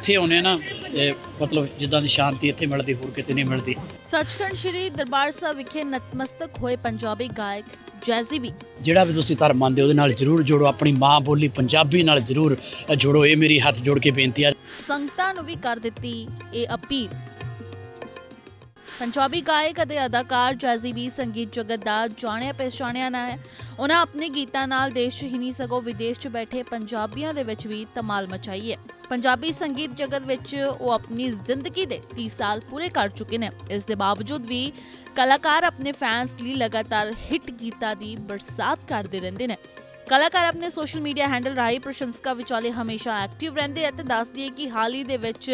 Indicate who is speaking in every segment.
Speaker 1: ਇੱਥੇ ਆਉਨੇ ਨਾ ਮਤਲਬ ਜਿੱਦਾਂ ਦੀ ਸ਼ਾਂਤੀ ਇੱਥੇ ਮਿਲਦੀ ਹੋਰ ਕਿਤੇ ਨਹੀਂ ਮਿਲਦੀ।
Speaker 2: ਸੱਚਖੰਡ ਸ੍ਰੀ ਦਰਬਾਰ ਸਾਹਿਬ ਵਿਖੇ ਨਤਮਸਤਕ ਹੋਏ ਪੰਜਾਬੀ ਗਾਇਕ ਜੈਜ਼ੀ ਵੀ।
Speaker 1: ਜਿਹੜਾ ਵੀ ਤੁਸੀਂ ਧਰਮ ਮੰਨਦੇ ਉਹਦੇ ਨਾਲ ਜ਼ਰੂਰ ਜੋੜੋ ਆਪਣੀ ਮਾਂ ਬੋਲੀ ਪੰਜਾਬੀ ਨਾਲ ਜ਼ਰੂਰ ਜੋੜੋ ਇਹ ਮੇਰੀ ਹੱਥ ਜੋੜ ਕੇ ਬੇਨਤੀ ਆ।
Speaker 2: ਸੰਗਤਾਂ ਨੂੰ ਵੀ ਕਰ ਦਿੱਤੀ ਇਹ ਅਪੀਲ। ਪੰਜਾਬੀ ਗਾਇਕ ਅਤੇ ਅਦਾਕਾਰ ਜੈਜ਼ੀ ਵੀ ਸੰਗੀਤ ਜਗਤ ਦਾ ਜਾਣਿਆ ਪਛਾਣਿਆ ਨਾ ਹੈ ਉਹਨਾਂ ਆਪਣੇ ਗੀਤਾਂ ਨਾਲ ਦੇਸ਼ 'ਚ ਹੀ ਨਹੀਂ ਸਗੋਂ ਵਿਦੇਸ਼ 'ਚ ਬੈਠੇ ਪੰਜਾਬੀਆਂ ਦੇ ਵਿੱਚ ਵੀ ਧਮਾਲ ਮਚਾਈ ਹੈ ਪੰਜਾਬੀ ਸੰਗੀਤ ਜਗਤ ਵਿੱਚ ਉਹ ਆਪਣੀ ਜ਼ਿੰਦਗੀ ਦੇ 30 ਸਾਲ ਪੂਰੇ ਕਰ ਚੁੱਕੇ ਨੇ ਇਸ ਦੇ ਬਾਵਜੂਦ ਵੀ ਕਲਾਕਾਰ ਆਪਣੇ ਫੈਨਸ ਲਈ ਲਗਾਤਾਰ ਹਿੱਟ ਗੀਤਾਂ ਦੀ ਬਰਸਾਤ ਕਰਦੇ ਰਹਿੰਦੇ ਨੇ ਕਲਾਕਾਰ ਆਪਣੇ ਸੋਸ਼ਲ ਮੀਡੀਆ ਹੈਂਡਲ ਰਾਹੀਂ ਪ੍ਰਸ਼ੰਸਕਾਂ ਵਿਚਾਲੇ ਹਮੇਸ਼ਾ ਐਕਟਿਵ ਰਹਿੰਦੇ ਅਤੇ ਦੱਸਦੀ ਹੈ ਕਿ ਹਾਲ ਹੀ ਦੇ ਵਿੱਚ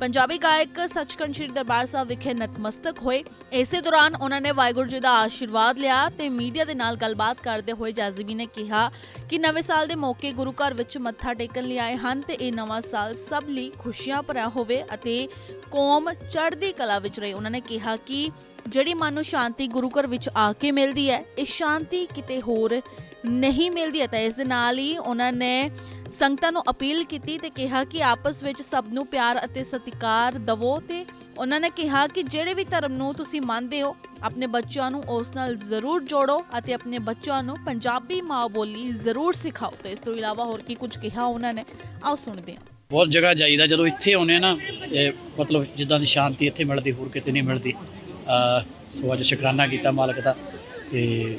Speaker 2: ਪੰਜਾਬੀ ਗਾਇਕ ਸੱਚਖੰਡ ਸ੍ਰੀ ਦਰਬਾਰ ਸਾਹਿਬ ਵਿਖੇ ਨਤਮਸਤਕ ਹੋਏ। ਇਸੇ ਦੌਰਾਨ ਉਹਨਾਂ ਨੇ ਵਾਹਿਗੁਰੂ ਜੀ ਦਾ ਆਸ਼ੀਰਵਾਦ ਲਿਆ ਤੇ ਮੀਡੀਆ ਦੇ ਨਾਲ ਗੱਲਬਾਤ ਕਰਦੇ ਹੋਏ ਜਾਜ਼ੀਬੀ ਨੇ ਕਿਹਾ ਕਿ ਨਵੇਂ ਸਾਲ ਦੇ ਮੌਕੇ ਗੁਰੂ ਘਰ ਵਿੱਚ ਮੱਥਾ ਟੇਕਣ ਲਈ ਆਏ ਹਨ ਤੇ ਇਹ ਨਵਾਂ ਸਾਲ ਸਭ ਲਈ ਖੁਸ਼ੀਆਂ ਭਰਿਆ ਹੋਵੇ ਅਤੇ ਕੌਮ ਚੜ੍ਹਦੀ ਕਲਾ ਵਿੱਚ ਰਹੇ। ਉਹਨਾਂ ਨੇ ਕਿਹਾ ਕਿ ਜਿਹੜੀ ਮਨ ਨੂੰ ਸ਼ਾਂਤੀ ਗੁਰੂ ਘਰ ਵਿੱਚ ਆ ਕੇ ਮਿਲਦੀ ਹੈ, ਇਹ ਸ਼ਾਂਤੀ ਕਿਤੇ ਹੋਰ ਨਹੀਂ ਮਿਲਦੀ ਹੈ ਤਾਂ ਇਸ ਦੇ ਨਾਲ ਹੀ ਉਹਨਾਂ ਨੇ ਸੰਗਤਾਂ ਨੂੰ ਅਪੀਲ ਕੀਤੀ ਤੇ ਕਿਹਾ ਕਿ ਆਪਸ ਵਿੱਚ ਸਭ ਨੂੰ ਪਿਆਰ ਅਤੇ ਸਤਿਕਾਰ ਦਵੋ ਤੇ ਉਹਨਾਂ ਨੇ ਕਿਹਾ ਕਿ ਜਿਹੜੇ ਵੀ ਧਰਮ ਨੂੰ ਤੁਸੀਂ ਮੰਨਦੇ ਹੋ, ਆਪਣੇ ਬੱਚਿਆਂ ਨੂੰ ਉਸ ਨਾਲ ਜ਼ਰੂਰ ਜੋੜੋ ਅਤੇ ਆਪਣੇ ਬੱਚਿਆਂ ਨੂੰ ਪੰਜਾਬੀ ਮਾਂ ਬੋਲੀ ਜ਼ਰੂਰ ਸਿਖਾਓ। ਤੇ ਇਸ ਤੋਂ ਇਲਾਵਾ ਹੋਰ ਕੀ ਕੁਝ ਕਿਹਾ ਉਹਨਾਂ ਨੇ? ਆਓ ਸੁਣਦੇ ਹਾਂ।
Speaker 1: ਬਹੁਤ ਜਗ੍ਹਾ ਜਾਈਦਾ, ਜਦੋਂ ਇੱਥੇ ਆਉਨੇ ਆ ਨਾ, ਇਹ ਮਤਲਬ ਜਿੱਦਾਂ ਦੀ ਸ਼ਾਂਤੀ ਇੱਥੇ ਮਿਲਦੀ, ਹੋਰ ਕਿਤੇ ਨਹੀਂ ਮਿਲਦੀ। ਸੋ ਅੱਜ ਸ਼ੁਕਰਾਨਾ ਕੀਤਾ ਮਾਲਕ ਦਾ ਤੇ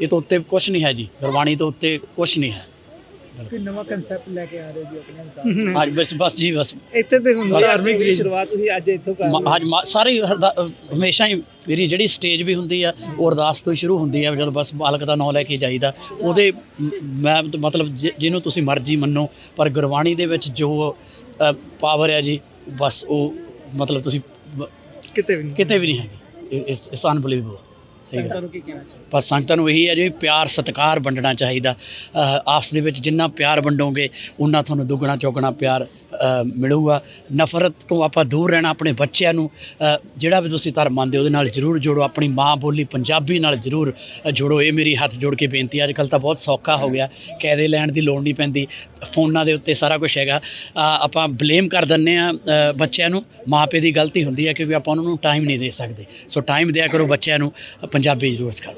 Speaker 1: ਇਹ ਤੋਂ ਉੱਤੇ ਕੁਝ ਨਹੀਂ ਹੈ ਜੀ ਗੁਰਬਾਣੀ ਤੋਂ ਉੱਤੇ ਕੁਝ ਨਹੀਂ ਹੈ।
Speaker 3: ਕੋਈ ਨਵਾਂ ਕਨਸੈਪਟ ਲੈ ਕੇ ਆ ਰਹੇ ਜੀ ਆਪਣੇ
Speaker 1: ਅੱਜ ਬਸ ਬਸ ਜੀ ਬਸ।
Speaker 3: ਇੱਥੇ ਤੇ ਹੁੰਦੀ
Speaker 1: ਬਸ।
Speaker 3: ਆਰਮੀ ਦੀ ਸ਼ੁਰੂਆਤ ਤੁਸੀਂ ਅੱਜ ਇੱਥੋਂ ਕਰ
Speaker 1: ਮ- ਅੱਜ ਮ- ਸਾਰੀ ਹਮੇਸ਼ਾ ਹੀ ਮੇਰੀ ਜਿਹੜੀ ਸਟੇਜ ਵੀ ਹੁੰਦੀ ਆ ਉਹ ਅਰਦਾਸ ਤੋਂ ਹੀ ਸ਼ੁਰੂ ਹੁੰਦੀ ਆ ਜਦੋਂ ਬਸ ਮਾਲਕ ਦਾ ਨਾਮ ਲੈ ਕੇ ਜਾਈਦਾ। ਉਹਦੇ ਮ- ਮਤਲਬ ਜਿ- ਜਿਹਨੂੰ ਤੁਸੀਂ ਮਰਜ਼ੀ ਮੰਨੋ ਪਰ ਗੁਰਬਾਣੀ ਦੇ ਵਿੱਚ ਜੋ ਪਾਵਰ ਹੈ ਜੀ ਬਸ ਉਹ ਮਤਲਬ ਤੁਸੀਂ
Speaker 3: ਕਿਤੇ ਵੀ ਨਹੀਂ।
Speaker 1: ਕਿਤੇ ਵੀ ਨਹੀਂ ਹੈਗੀ। ਇਸ ਇਸ ਅਨਬਲੀਵੇਬਲ ਸਹੀ ਗੱਲ।
Speaker 3: ਸੰਗਤਾਂ ਨੂੰ ਕੀ ਕਹਿਣਾ ਚਾਹੀਦਾ
Speaker 1: ਪਰ ਸੰਗਤਾਂ ਨੂੰ ਇਹੀ ਹੈ ਜੀ ਪਿਆਰ ਸਤਿਕਾਰ ਵੰਡਣਾ ਚਾਹੀਦਾ। ਅ, ਆਪਸ ਦੇ ਵਿੱਚ ਜਿੰਨਾ ਪਿਆਰ ਵੰਡੋਗੇ ਉਨਾ ਤੁਹਾਨੂੰ ਦੁੱਗਣਾ ਚੌਗਣਾ ਪਿਆਰ ਮਿਲੂਗਾ। ਨਫ਼ਰਤ ਤੋਂ ਆਪਾਂ ਦੂਰ ਰਹਿਣਾ ਆਪਣੇ ਬੱਚਿਆਂ ਨੂੰ। ਜਿਹੜਾ ਵੀ ਤੁਸੀਂ ਧਰਮ ਮੰਨਦੇ ਹੋ ਉਹਦੇ ਨਾਲ ਜ਼ਰੂਰ ਜੋੜੋ। ਆਪਣੀ ਮਾਂ ਬੋਲੀ ਪੰਜਾਬੀ ਨਾਲ ਜ਼ਰੂਰ ਅ, ਜੋੜੋ। ਇਹ ਮੇਰੀ ਹੱਥ ਜੋੜ ਕੇ ਬੇਨਤੀ ਹੈ। ਅੱਜ ਕੱਲ੍ਹ ਤਾਂ ਬਹੁਤ ਸੌਖਾ ਹੋ ਗਿਆ। ਕੈਦੇ ਲੈਣ ਦੀ ਲੋੜ ਨਹੀਂ ਪੈਂਦੀ। ਫੋਨਾਂ ਦੇ ਉੱਤੇ ਸਾਰਾ ਕੁਝ ਹੈਗਾ। ਆਪਾਂ ਬਲੇਮ ਕਰ ਦਿੰਨੇ ਆ ਬੱਚਿਆਂ ਨੂੰ। ਮਾਪੇ ਦੀ ਗਲਤੀ ਹੁੰਦੀ ਹੈ ਕਿਉਂਕਿ ਆਪਾਂ ਉਹਨਾਂ ਨੂੰ ਟਾਈਮ ਨਹੀਂ ਦੇ ਸਕਦੇ। ਸੋ ਟਾਈਮ ਦਿਆ ਕਰੋ ਬੱਚਿਆਂ ਨੂੰ। ਪੰਜਾਬੀ ਜ਼ਰੂਰ ਸਿਖਾਓ।